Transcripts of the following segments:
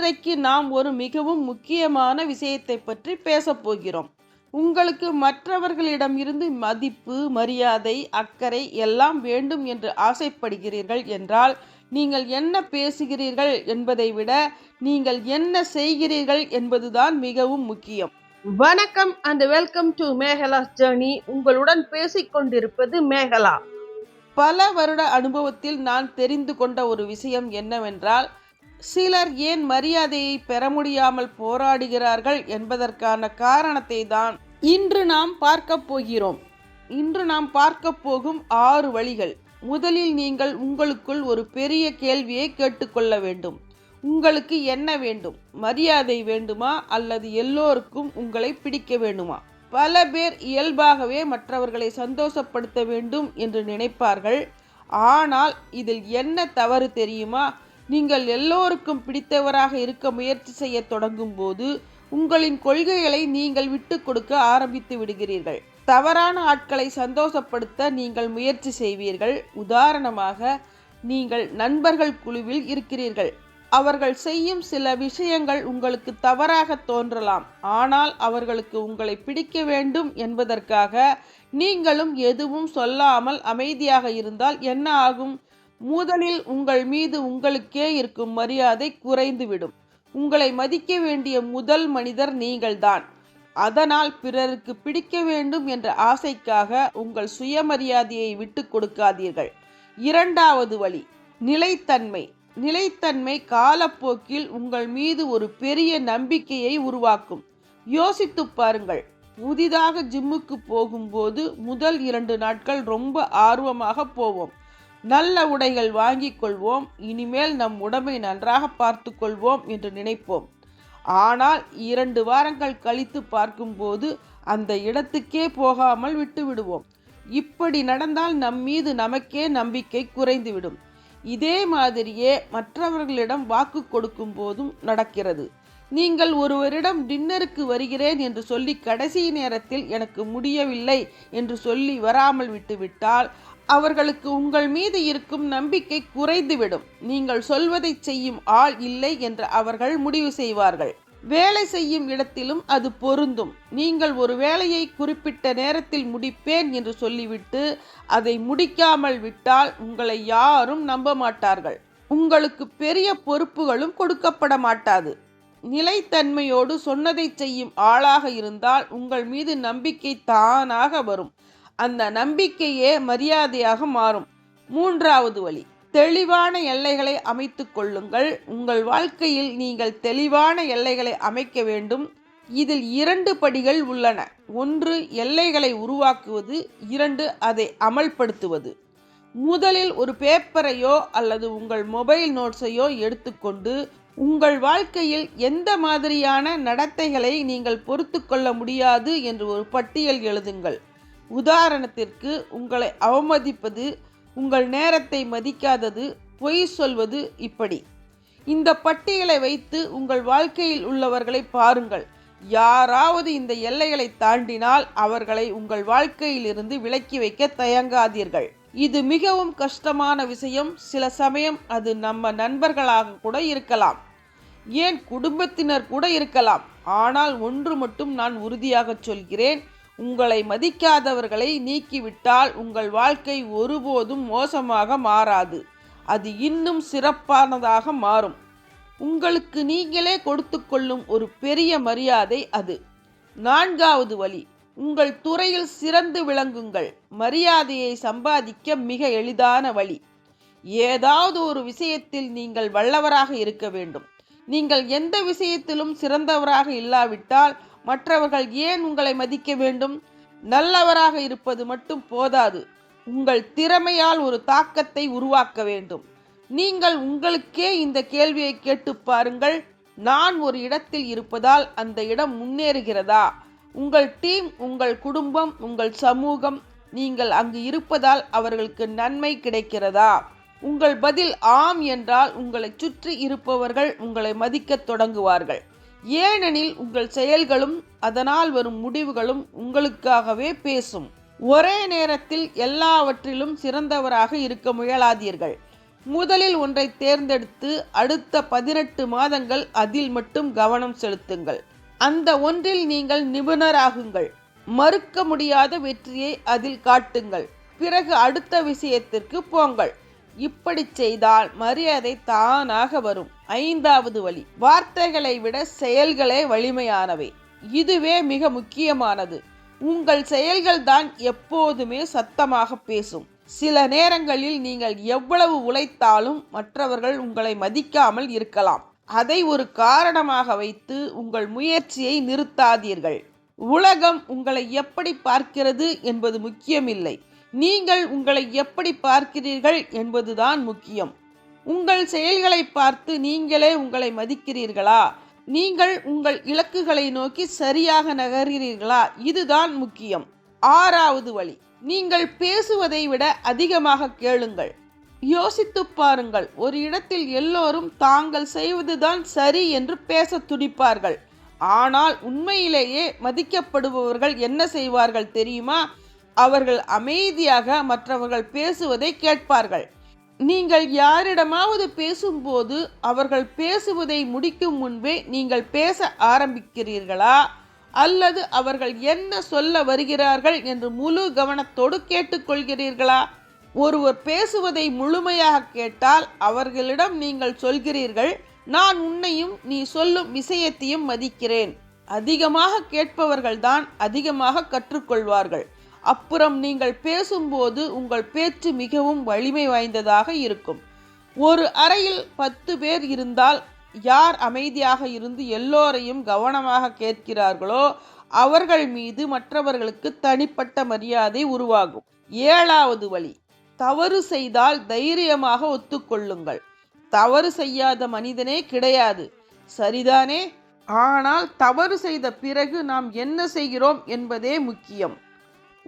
இன்றைக்கு நாம் ஒரு மிகவும் முக்கியமான விஷயத்தை பற்றி பேசப் போகிறோம். உங்களுக்கு மற்றவர்களிடம் இருந்து மதிப்பு மரியாதை அக்கறை எல்லாம் வேண்டும் என்று ஆசைப்படுகிறீர்கள் என்றால் நீங்கள் என்ன பேசுகிறீர்கள் என்பதை விட நீங்கள் என்ன செய்கிறீர்கள் என்பதுதான் மிகவும் முக்கியம். வணக்கம் and welcome to Mekala's journey உங்களுடன் பேசிக் கொண்டிருப்பது மேகலா பல வருட அனுபவத்தில் நான் தெரிந்து கொண்ட ஒரு விஷயம் என்னவென்றால் சிலர் ஏன் மரியாதையை பெற முடியாமல் போராடுகிறார்கள் என்பதற்கான காரணத்தை தான் இன்று நாம் பார்க்க போகிறோம். இன்று நாம் பார்க்க போகும் ஆறு வழிகள். முதலில் நீங்கள் உங்களுக்குள் ஒரு பெரிய கேள்வியை கேட்டுக்கொள்ள வேண்டும். உங்களுக்கு என்ன வேண்டும்? மரியாதை வேண்டுமா? அல்லது எல்லோருக்கும் உங்களை பிடிக்க வேண்டுமா? பல பேர் இயல்பாகவே மற்றவர்களை சந்தோஷப்படுத்த வேண்டும் என்று நினைப்பார்கள். ஆனால் இதில் என்ன தவறு தெரியுமா? நீங்கள் எல்லோருக்கும் பிடித்தவராக இருக்க முயற்சி செய்ய தொடங்கும் போது உங்களின் கொள்கைகளை நீங்கள் விட்டு கொடுக்க ஆரம்பித்து விடுகிறீர்கள். தவறான ஆட்களை சந்தோஷப்படுத்த நீங்கள் முயற்சி செய்வீர்கள். உதாரணமாக நீங்கள் நண்பர்கள் குழுவில் இருக்கிறீர்கள். அவர்கள் செய்யும் சில விஷயங்கள் உங்களுக்கு தவறாக தோன்றலாம். ஆனால் அவர்களுக்கு உங்களை பிடிக்க வேண்டும் என்பதற்காக நீங்களும் எதுவும் சொல்லாமல் அமைதியாக இருந்தால் என்ன ஆகும்? முதலில் உங்கள் மீது உங்களுக்கே இருக்கும் மரியாதை குறைந்துவிடும். உங்களை மதிக்க வேண்டிய முதல் மனிதர் நீங்கள்தான். அதனால் பிறருக்கு பிடிக்க வேண்டும் என்ற ஆசைக்காக உங்கள் சுயமரியாதையை விட்டு கொடுக்காதீர்கள். இரண்டாவது வழி நிலைத்தன்மை. நிலைத்தன்மை காலப்போக்கில் உங்கள் மீது ஒரு பெரிய நம்பிக்கையை உருவாக்கும். யோசித்து பாருங்கள் புதிதாக ஜிம்முக்கு போகும்போது முதல் இரண்டு நாட்கள் ரொம்ப ஆர்வமாக போவோம். நல்ல உடைகள் வாங்கிக் கொள்வோம் இனிமேல் நம் உடம்பை நன்றாக பார்த்து கொள்வோம் என்று நினைப்போம். ஆனால் இரண்டு வாரங்கள் கழித்து பார்க்கும்போது அந்த இடத்துக்கே போகாமல் விட்டுவிடுவோம் இப்படி நடந்தால் நம் மீது நமக்கே நம்பிக்கை குறைந்துவிடும் இதே மாதிரியே மற்றவர்களிடம் வாக்கு கொடுக்கும் போதும் நடக்கிறது. நீங்கள் ஒருவரிடம் டின்னருக்கு வருகிறேன் என்று சொல்லி கடைசி நேரத்தில் எனக்கு முடியவில்லை என்று சொல்லி வராமல் விட்டுவிட்டால் அவர்களுக்கு உங்கள் மீது இருக்கும் நம்பிக்கை குறைந்துவிடும். நீங்கள் சொல்வதை செய்யும் ஆள் இல்லை என்று அவர்கள் முடிவு செய்வார்கள். வேலை செய்யும் இடத்திலும் அது பொருந்தும். நீங்கள் ஒரு வேலையை குறிப்பிட்ட நேரத்தில் முடிப்பேன் என்று சொல்லிவிட்டு அதை முடிக்காமல் விட்டால் உங்களை யாரும் நம்ப மாட்டார்கள். உங்களுக்கு பெரிய பொறுப்புகளும் கொடுக்கப்பட மாட்டாது. நிலைத்தன்மையோடு சொன்னதை செய்யும் ஆளாக இருந்தால் உங்கள் மீது நம்பிக்கை தானாக வரும். அந்த நம்பிக்கையே மரியாதையாக மாறும். மூன்றாவது வழி தெளிவான எல்லைகளை அமைத்து கொள்ளுங்கள். உங்கள் வாழ்க்கையில் நீங்கள் தெளிவான எல்லைகளை அமைக்க வேண்டும். இதில் இரண்டு படிகள் உள்ளன. ஒன்று எல்லைகளை உருவாக்குவது. இரண்டு அதை அமல்படுத்துவது. முதலில் ஒரு பேப்பரையோ அல்லது உங்கள் மொபைல் நோட்ஸையோ எடுத்துக்கொண்டு உங்கள் வாழ்க்கையில் எந்த மாதிரியான நடத்தைகளை நீங்கள் பொறுத்து கொள்ள முடியாது என்று ஒரு பட்டியல் எழுதுங்கள். உதாரணத்திற்கு உங்களை அவமதிப்பது உங்கள் நேரத்தை மதிக்காதது பொய் சொல்வது இப்படி. இந்த பட்டியலை வைத்து உங்கள் வாழ்க்கையில் உள்ளவர்களை பாருங்கள். யாராவது இந்த எல்லைகளை தாண்டினால் அவர்களை உங்கள் வாழ்க்கையிலிருந்து விலக்கி வைக்க தயங்காதீர்கள். இது மிகவும் கஷ்டமான விஷயம். சில சமயம் அது நம்ம நண்பர்களாக கூட இருக்கலாம். ஏன் குடும்பத்தினர் கூட இருக்கலாம். ஆனால் ஒன்று மட்டும் நான் உறுதியாக சொல்கிறேன். உங்களை மதிக்காதவர்களை நீக்கிவிட்டால் உங்கள் வாழ்க்கை ஒருபோதும் மோசமாக மாறாது. அது இன்னும் சிறப்பானதாக மாறும். உங்களுக்கு நீங்களே கொடுத்து கொள்ளும் ஒரு பெரிய மரியாதை அது. நான்காவது வழி உங்கள் துறையில் சிறந்து விளங்குங்கள். மரியாதையை சம்பாதிக்க மிக எளிதான வழி. ஏதாவது ஒரு விஷயத்தில் நீங்கள் வல்லவராக இருக்க வேண்டும். நீங்கள் எந்த விஷயத்திலும் சிறந்தவராக இல்லாவிட்டால் மற்றவர்கள் ஏன் உங்களை மதிக்க வேண்டும்? நல்லவராக இருப்பது மட்டும் போதாது. உங்கள் திறமையால் ஒரு தாக்கத்தை உருவாக்க வேண்டும். நீங்கள் உங்களுக்கே இந்த கேள்வியை கேட்டு பாருங்கள். நான் ஒரு இடத்தில் இருப்பதால் அந்த இடம் முன்னேறுகிறதா? உங்கள் டீம் உங்கள் குடும்பம் உங்கள் சமூகம் நீங்கள் அங்கு இருப்பதால் அவர்களுக்கு நன்மை கிடைக்கிறதா? உங்கள் பதில் ஆம் என்றால் உங்களை சுற்றி இருப்பவர்கள் உங்களை மதிக்கத் தொடங்குவார்கள். ஏனெனில் உங்கள் செயல்களும் அதனால் வரும் முடிவுகளும் உங்களுக்காகவே பேசும். ஒரே நேரத்தில் எல்லாவற்றிலும் சிறந்தவராக இருக்க முயலாதீர்கள். முதலில் ஒன்றை தேர்ந்தெடுத்து அடுத்த பதினெட்டு மாதங்கள் அதில் மட்டும் கவனம் செலுத்துங்கள். அந்த ஒன்றில் நீங்கள் நிபுணராகுங்கள். மறுக்க முடியாத வெற்றியை அதில் காட்டுங்கள். பிறகு அடுத்த விஷயத்திற்கு போங்கள். இப்படி செய்தால் மரியாதை தானாக வரும். ஐந்தாவது வழி வார்த்தைகளை விட செயல்களே வலிமையானவை. இதுவே மிக முக்கியமானது. உங்கள் செயல்கள் தான் எப்போதுமே சத்தமாக பேசும். சில நேரங்களில் நீங்கள் எவ்வளவு உழைத்தாலும் மற்றவர்கள் உங்களை மதிக்காமல் இருக்கலாம். அதை ஒரு காரணமாக வைத்து உங்கள் முயற்சியை நிறுத்தாதீர்கள். உலகம் உங்களை எப்படி பார்க்கிறது என்பது முக்கியமில்லை. நீங்கள் உங்களை எப்படி பார்க்கிறீர்கள் என்பதுதான் முக்கியம். உங்கள் செயல்களை பார்த்து நீங்களே உங்களை மதிக்கிறீர்களா? நீங்கள் உங்கள் இலக்குகளை நோக்கி சரியாக நகர்கிறீர்களா? இதுதான் முக்கியம். ஆறாவது வழி. நீங்கள் பேசுவதை விட அதிகமாக கேளுங்கள். யோசித்து பாருங்கள். ஒரு இடத்தில் எல்லோரும் தாங்கள் செய்வதுதான் சரி என்று பேச துடிப்பார்கள். ஆனால் உண்மையிலேயே மதிக்கப்படுபவர்கள் என்ன செய்வார்கள் தெரியுமா? அவர்கள் அமைதியாக மற்றவர்கள் பேசுவதை கேட்பார்கள். நீங்கள் யாரிடமாவது பேசும்போது அவர்கள் பேசுவதை முடிக்கும் முன்பே நீங்கள் பேச ஆரம்பிக்கிறீர்களா? அல்லது அவர்கள் என்ன சொல்ல வருகிறார்கள் என்று முழு கவனத்தோடு கேட்டுக்கொள்கிறீர்களா? ஒருவர் பேசுவதை முழுமையாக கேட்டால் அவர்களிடம் நீங்கள் சொல்கிறீர்கள் நான் உன்னையும் நீ சொல்லும் விஷயத்தையும் மதிக்கிறேன். அதிகமாக கேட்பவர்கள்தான் அதிகமாக கற்றுக்கொள்வார்கள். அப்புறம் நீங்கள் பேசும்போது உங்கள் பேச்சு மிகவும் வலிமை வாய்ந்ததாக இருக்கும். ஒரு அறையில் பத்து பேர் இருந்தால் யார் அமைதியாக இருந்து எல்லோரையும் கவனமாக கேட்கிறார்களோ அவர்கள் மீது மற்றவர்களுக்கு தனிப்பட்ட மரியாதை உருவாகும். ஏழாவது வழி தவறு செய்தால் தைரியமாக ஒத்துக்கொள்ளுங்கள். தவறு செய்யாத மனிதனே கிடையாது. சரிதானே? ஆனால் தவறு செய்த பிறகு நாம் என்ன செய்கிறோம் என்பதே முக்கியம்.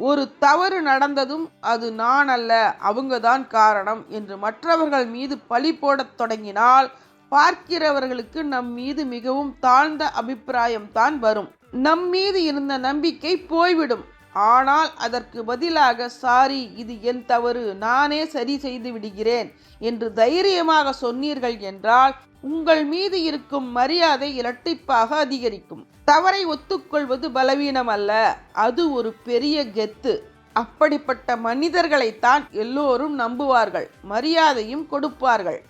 ஒரு தவறு நடந்ததும் அது நான் அல்ல அவங்க தான் காரணம் என்று மற்றவர்கள் மீது பழி போடத் தொடங்கினால் பார்க்கிறவர்களுக்கு நம் மீது மிகவும் தாழ்ந்த அபிப்பிராயம் தான் வரும். நம் மீது இருந்த நம்பிக்கை போய்விடும். ஆனால் அதற்கு பதிலாக சாரி இது என் தவறு நானே சரி செய்து விடுகிறேன் என்று தைரியமாக சொன்னீர்கள் என்றால் உங்கள் மீது இருக்கும் மரியாதை இரட்டிப்பாக அதிகரிக்கும். தவறை ஒத்துக்கொள்வது பலவீனம் அல்ல அது ஒரு பெரிய கெத்து. அப்படிப்பட்ட மனிதர்களைத்தான் எல்லோரும் நம்புவார்கள் மரியாதையும் கொடுப்பார்கள்.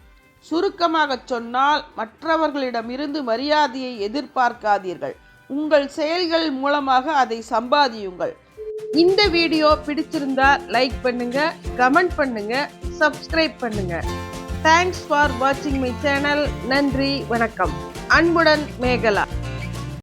சுருக்கமாக சொன்னால் மற்றவர்களிடமிருந்து மரியாதையை எதிர்பார்க்காதீர்கள். உங்கள் செயல்கள் மூலமாக அதை சம்பாதியுங்கள். இந்த வீடியோ பிடிச்சிருந்தா லைக் பண்ணுங்க கமெண்ட் பண்ணுங்க சப்ஸ்கிரைப் பண்ணுங்க. தேங்க்ஸ் ஃபார் வாட்சிங் மை சேனல் நன்றி வணக்கம். அன்புடன் மேகலா.